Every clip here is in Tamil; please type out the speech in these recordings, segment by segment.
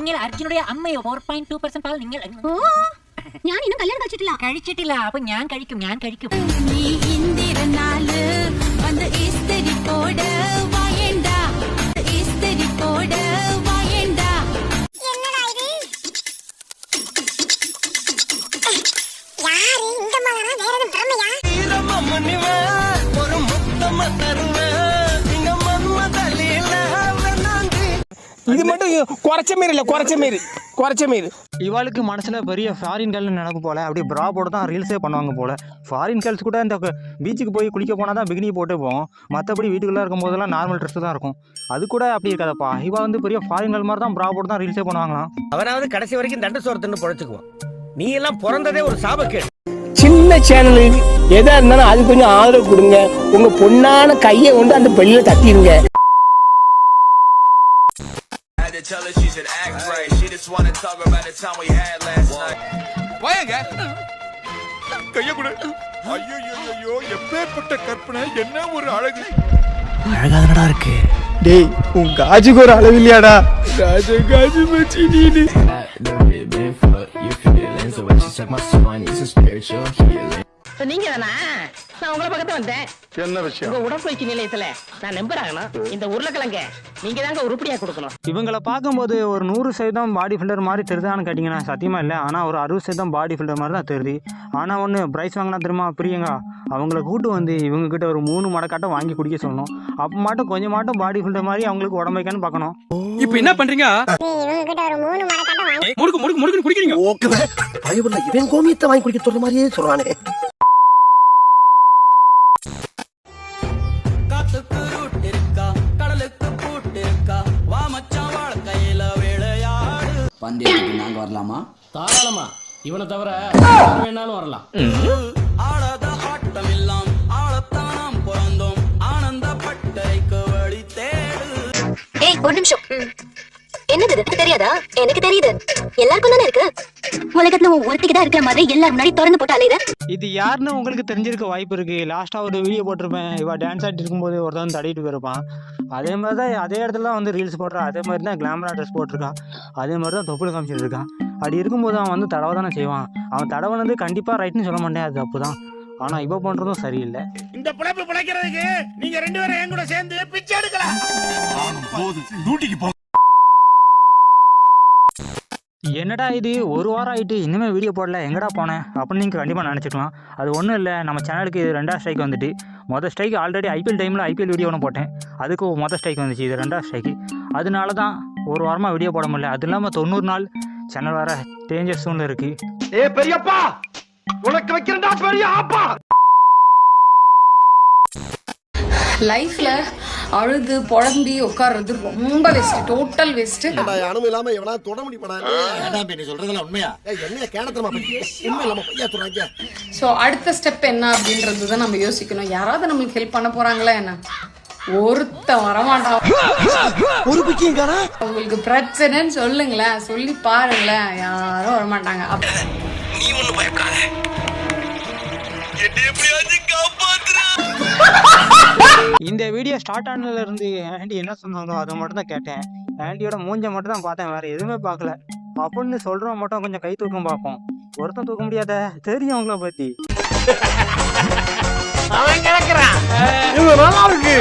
നിങ്ങൾ അർജുനുടെ അമ്മയോ? ഫോർ പോയിന്റ് ടു പെർസെന്റ് പാൽ നിങ്ങൾ ഓ ഞാൻ ഇന്നും കല്യാണം കഴിച്ചിട്ടില്ല. കഴിച്ചിട്ടില്ല. അപ്പൊ ഞാൻ കഴിക്കും ഞാൻ കഴിക്കും. നീ ഇന്ദിരനാല് இது மட்டும் குறைச்ச மாரி இல்லை குறைச்ச மாரி குறைச்ச மாரி. இவாளுக்கு மனசில் பெரிய ஃபாரின் கேர்ள் நினைப்பு போல் அப்படியே ப்ரா போட்டு தான் ரீல்ஸே பண்ணுவாங்க போல். ஃபாரின் கேர்ள்ஸ் கூட இந்த பீச்சுக்கு போய் குளிக்க போனால் தான் பிகினி போட்டு போவோம். மற்றபடி வீட்டுக்குள்ளே இருக்கும் போதெல்லாம் நார்மல் ட்ரெஸ் தான் இருக்கும். அது கூட அப்படி இருக்காதப்பா. இவா வந்து பெரிய ஃபாரின் கேர்ள் மாதிரி தான் ப்ரா போட்டு தான் ரீல்ஸே பண்ணுவாங்களாம். அவனாவது கடைசி வரைக்கும் தண்டு சோரத்துன்னு பொழைச்சுக்குவான். நீ எல்லாம் பிறந்ததே ஒரு சாபக்கேடு. சின்ன சேனல் எதா இருந்தாலும் அது கொஞ்சம் ஆதரவு கொடுங்க. உங்க பொண்ணான கையை கொண்டு அந்த பெல்லில தட்டிடுங்க. tell her she should act right. She just wanna talk about the time we had last night. வாயங்க கைய கொடு ஐயோ ஐயோ எப்பேற்பட்ட கற்பனை என்ன ஒரு அழகு டேய் உன் காஜுக்கு ஒரு அளவு இல்லையாடா காஜு காஜு மச்சி நீனு நீங்க தானா? நான் உங்களை பக்கத்துல வந்தேன். என்ன விஷயம்? உங்க உடற்பயிற்சி நிலையத்துல நான் நம்பர் ஆகணும் இந்த உருளைக்கிழங்க நீங்க தாங்க உருப்படியா கொடுக்கணும். இவங்களை பார்க்கும்போது ஒரு நூறு சதவீதம் பாடி ஃபில்டர் மாதிரி தெரியுதான்னு கேட்டிங்கன்னா சத்தியமாக இல்லை. ஆனால் ஒரு அறுபது சதவீதம் பாடி ஃபில்டர் மாதிரி தான் தெரியுது. ஆனால் ஒன்று ப்ரைஸ் வாங்கினா தெரியுமா? பிரியங்கா அவங்கள கூட்டு வந்து இவங்ககிட்ட ஒரு மூணு மடக்காட்டம் வாங்கி குடிக்க சொல்லணும். அப்போ மட்டும் கொஞ்சம் மட்டும் பாடி ஃபில்டர் மாதிரி அவங்களுக்கு உடம்பைக்கான்னு பார்க்கணும். இப்போ என்ன பண்றீங்க? நீ இவங்க கிட்ட ஒரு மூணு மடக்காட்ட வாங்கி முடுக்கு முடுக்கு முடுக்குன்னு குடிக்கிறீங்க. பயபுள்ள இவன் கோமியத்தை வாங்கி குடிக்க சொல்ற மாதிரியே சொல்றானே. பந்தயத்துக்கு நாங்க வரலாமா? தாராளமா. இவனை தவிர வேணாலும் வரலாம். ஏய் ஒரு நிமிஷம். என்னது தெரியாதா? எனக்கு தெரியுது. எல்லாருக்கும் தானே இருக்கு? உலகத்துல ஒருத்திக்கு தான் இருக்கிற மாதிரி எல்லாரும் முன்னாடி திறந்து போட்டு இது? யாருன்னு உங்களுக்கு தெரிஞ்சிருக்க வாய்ப்பு இருக்குது லாஸ்ட்டாக ஒரு வீடியோ போட்டிருப்பேன். இவள் டான்ஸ் ஆடிட்டு இருக்கும்போது ஒருத்தன் தடிட்டு போயிருப்பான். அதே மாதிரி தான் அதே இடத்துல தான் வந்து ரீல்ஸ் போடுறா. அதே மாதிரி தான் கிளாமரா ட்ரெஸ் போட்டிருக்கான். அதே மாதிரி தான் தொப்புள் காமிச்சிட்டு இருக்கான். அப்படி இருக்கும்போது அவன் வந்து தடவை தானே செய்வான். அவன் தடவைனது கண்டிப்பாக ரைட்னு சொல்ல மாட்டேன். அது தப்பு தான் ஆனால் இவ பண்ணுறதும் சரியில்லை. இந்த பிழைப்பு பிழைக்கிறதுக்கு நீங்க ரெண்டு பேரும் என் கூட சேர்ந்து பிச்சை எடுக்கலாம். என்னடா இது? ஒரு வாரம் ஆயிட்டு இன்னுமே வீடியோ போடல. எங்கடா போனேன் அப்படின்னு நீங்கள் கண்டிப்பாக நினச்சிக்கலாம். அது ஒன்றும் இல்லை. நம்ம சேனலுக்கு இது ரெண்டாவது ஸ்ட்ரைக் வந்துட்டு. மொதல் ஸ்ட்ரைக் ஆல்ரெடி ஐபிஎல் டைமில் ஐபிஎல் வீடியோ ஒன்று போட்டேன். அதுக்கு மொதல் ஸ்ட்ரைக் வந்துச்சு. இது ரெண்டாவது ஸ்ட்ரைக்கு அதனால தான் ஒரு வாரமாக வீடியோ போட முடியல. அது இல்லாமல் தொண்ணூறு நாள் சேனல் வேறு டேஞ்சர் சூனில் இருக்குது ஏ பெரியப்பா! உனக்கு வைக்கிறேன்டா பெரிய ஆப்பா! லைஃப்ல அழுது புலம்பி உட்கார்றது ரொம்ப வேஸ்ட் டோட்டல் வேஸ்ட் அனுமதி இல்லாம எவனா தொட முடியுமாடா நீ? சொல்றதெல்லாம் உண்மையா? என்ன பத்தி? உண்மை இல்லாம பையா சொல்றாங்க. ஸோ அடுத்த ஸ்டெப் என்ன அப்படின்றது தான் நம்ம யோசிக்கணும். யாராவது நம்மளுக்கு ஹெல்ப் பண்ண போறாங்களா என்ன? ஒருத்த வரமாட்டான் ஒரு உங்களுக்கு பிரச்சனைன்னு சொல்லுங்களேன். சொல்லி பாருங்களேன். யாரும் வரமாட்டாங்க. அப்ப நீ ஒண்ணு பயப்படாத. என்ன எப்படியாச்சும் காப்பாத்துற இந்த வீடியோ ஸ்டார்ட் ஆனதுலேருந்து ஆண்டி என்ன சொன்னாங்களோ அதை மட்டும் தான் கேட்டேன் ஆண்டியோட மூஞ்ச மட்டும் தான் பார்த்தேன் வேறு எதுவுமே பார்க்கல. அப்படின்னு சொல்கிறவன் மட்டும் கொஞ்சம் கை தூக்கம் பார்ப்போம். ஒருத்தன் தூக்க முடியாத தெரியும் அவங்கள அவன் கிடக்குறான். நல்லா இருக்கு.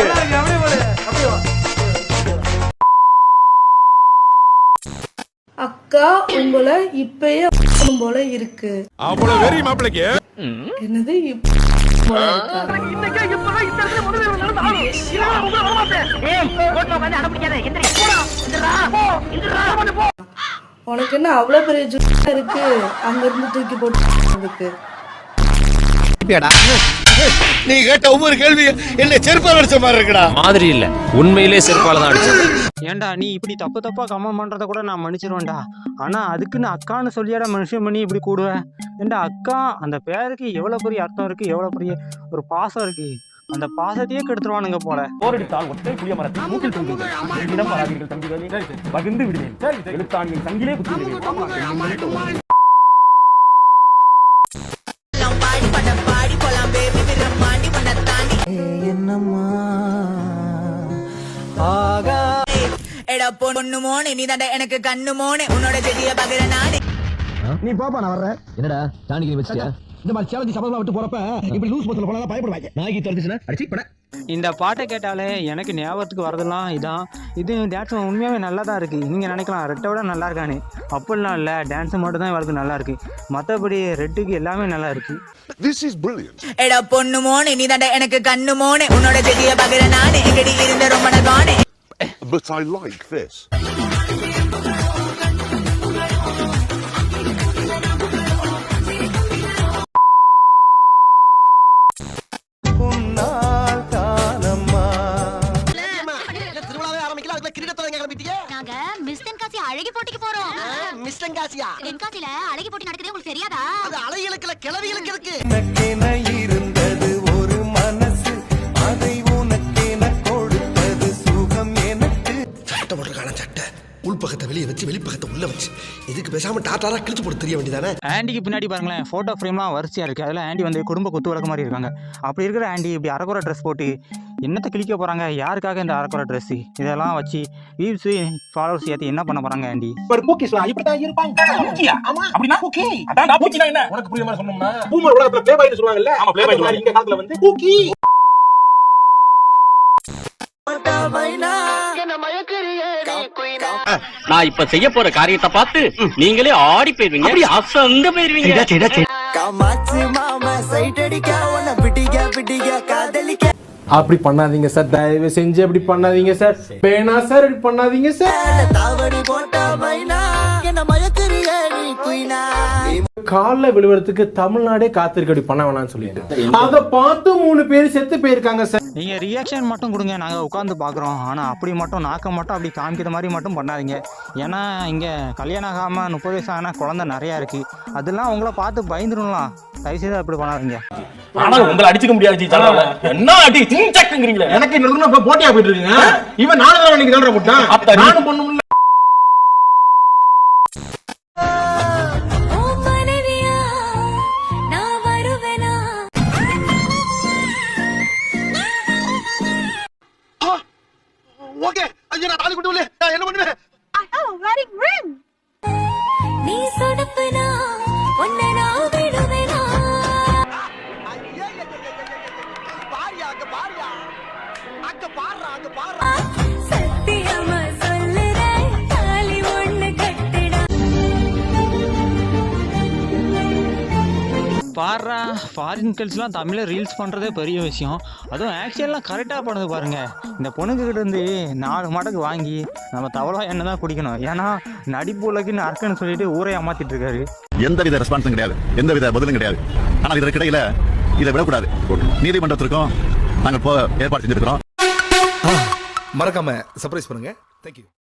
அக்கா உங்களை இப்பயே போல இருக்கு. அவ்வளவு வெறி மாப்பிளைக்கு? என்னது உனக்கு என்ன அவ்வளவு பெரிய ஜுட்டா இருக்கு? அங்க இருந்து தூக்கி போட்டு நீ கேட்ட ஒவ்வொரு கேள்வி என்ன செருப்பால் அடிச்ச மாதிரி இருக்குடா. மாதிரி இல்ல. உண்மையிலே செருப்பால தான் அடிச்சது. ஏன்டா நீ இப்படி தப்பு தப்பாக கமெண்ட் பண்ணுறத கூட நான் மன்னிச்சிருவேன்டா. ஆனால் அதுக்குன்னு அக்கான்னு சொல்லியாடா மனுஷன் பண்ணி இப்படி கூடுவேன் ஏன்டா அக்கா அந்த பேருக்கு எவ்வளோ பெரிய அர்த்தம் இருக்குது எவ்வளோ பெரிய ஒரு பாசம் இருக்குது அந்த பாசத்தையே கெடுத்துருவானுங்க போல. போரடித்தால் ஒற்றை புளிய மரத்தில் மூக்கில் தொங்குங்கள். பகிர்ந்து விடுவேன். எழுத்தாணியின் சங்கிலே குத்தி என்னம்மா ஆகா. பொண்ணு மோனே நீ எனக்கு கண்ணு மோனே. உன்னோட செடிய பகிர நானே. நீ போப்பா நான் வர்றேன். என்னடா டானிக்கு வச்சியா இந்த மாதிரி சேலஞ்சு சபதமா விட்டு போறப்ப இப்படி லூஸ் பஸ்ல போனா பயப்படுவாங்க. நாய்க்கு திறந்துச்சுன்னா அடிச்சு இந்த பாட்டை கேட்டாலே எனக்கு ஞாபகத்துக்கு வரதெல்லாம் இதான். இது டான்ஸ் உண்மையாகவே நல்லா தான் இருக்குது நீங்கள் நினைக்கலாம் ரெட்டை விட நல்லா இருக்கானு. அப்படிலாம் இல்லை டான்ஸு மட்டும் தான் இவளுக்கு நல்லா இருக்குது மற்றபடி ரெட்டுக்கு எல்லாமே நல்லா இருக்குது This is brilliant. எடா பொண்ணு மோனே நீ தாண்டா எனக்கு கண்ணு மோனே. உன்னோட செடிய பகிர நானே. எங்கடி இருந்த ரொம்ப நகானே But I like this. தென்காசியா தென்காசில அழகி போட்டி நடக்குது உங்களுக்கு தெரியாதா? அது அலைகளுக்குல கிளவிகளுக்கு இருக்கு. இருந்தது ஒரு மனசு அதை உனக்கென கொடுத்தது சுகம் எனக்கு. சட்டை போட்டிருக்கான சட்டை? உள்பக்கத்தை வெளியே வச்சு வெளிப்பக்கத்தை உள்ள வச்சு. இதுக்கு பேசாம டாட்டாரா கிழிச்சு போட்டு தெரிய வேண்டியதானே? ஆண்டிக்கு பின்னாடி பாருங்களேன் ஃபோட்டோ ஃப்ரேம்லாம் வரிசையாக இருக்குது அதில் ஆண்டி வந்து குடும்ப குத்து விளக்கு மாதிரி இருக்காங்க. அப்படி இருக்கிற ஆண்டி இப்படி அரக்குறை ட்ரெஸ் போட்டு என்னத்தை கிழிக்க போகிறாங்க யாருக்காக இந்த அரக்குறை ட்ரெஸ்ஸு இதெல்லாம் வச்சு வியூஸு ஃபாலோவர்ஸ் ஏற்றி என்ன பண்ண போகிறாங்க ஆண்டி? ஒரு பூக்கிஸ்லாம் இப்படித்தான் இருப்பாங்க. பூக்கியா? ஆமா. அப்படின்னா பூக்கி. அதான் பூக்கினா என்ன? உனக்கு புரியுற மாதிரி சொன்னோம்னா பூமர் உலகத்துல ப்ளே பாய்னு சொல்லுவாங்கல்ல ஆமா ப்ளே பாய் இங்க காலத்துல வந்து பூக்கி. நான் இப்ப செய்ய போற காரியத்தை பார்த்து நீங்களே ஆடி போயிருவீங்க. அசந்து போயிருவீங்க. காமாச்சு மாமா. அப்படி பண்ணாதீங்க சார். தயவு செஞ்சு அப்படி பண்ணாதீங்க சார். வேணா சார் இப்படி பண்ணாதீங்க சார். காலில் விழுவறதுக்கு தமிழ்நாடே காத்திருக்கு அப்படி பண்ண வேணாம்னு சொல்லிட்டு. அதை பார்த்து மூணு பேர் செத்து போயிருக்காங்க சார். நீங்கள் ரியாக்ஷன் மட்டும் கொடுங்க. நாங்கள் உட்காந்து பார்க்குறோம். ஆனால் அப்படி மட்டும் நாக்க மட்டும் அப்படி காமிக்கிற மாதிரி மட்டும் பண்ணாதீங்க. ஏன்னா இங்கே கல்யாணம் ஆகாமல் முப்பது வயசு ஆன குழந்தை நிறையா இருக்குது அதெல்லாம் உங்களை பார்த்து பயந்துருலாம் தயவுசெய்து அப்படி பண்ணாதீங்க. ஆனா உங்களை அடிச்சுக்க முடியாது என்ன அடி திங்சக்குங்கிறீங்களே எனக்கு போட்டியா போயிட்டு இருக்கீங்க? இவன் இன்னைக்கு தான்டா போட்டான். நானும் பண்ண முடியல ஓகே ஐயா நான் தாலி கொண்டு வரல நான் என்ன பண்ணுவேன் நீ சொடப்புனா உன்னை நான் விடுவேனா பாரியா அங்க பாரியா அங்க பாடுறா அங்க பாடுறா ஃபாரின் கேர்ள்ஸ்லாம் தமிழில் ரீல்ஸ் பண்ணுறதே பெரிய விஷயம். அதுவும் ஆக்சுவலாம் கரெக்டாக பண்ணுது பாருங்கள் இந்த பொண்ணுக்கிட்ட இருந்து நாலு மடங்கு வாங்கி நம்ம தவளா எண்ணெய் தான் குடிக்கணும். ஏன்னா நடிப்பு உலகின்னு அர்க்கன்னு சொல்லிட்டு ஊரை ஏமாத்திட்டு இருக்காரு. எந்த வித ரெஸ்பான்ஸும் கிடையாது. எந்த வித பதிலும் கிடையாது. ஆனால் இதற்கு இடையில இதை விடக்கூடாது. நீதிமன்றத்திற்கும் நாங்கள் போக ஏற்பாடு செஞ்சிருக்கிறோம். மறக்காம சர்ப்ரைஸ் பண்ணுங்க. தேங்க்யூ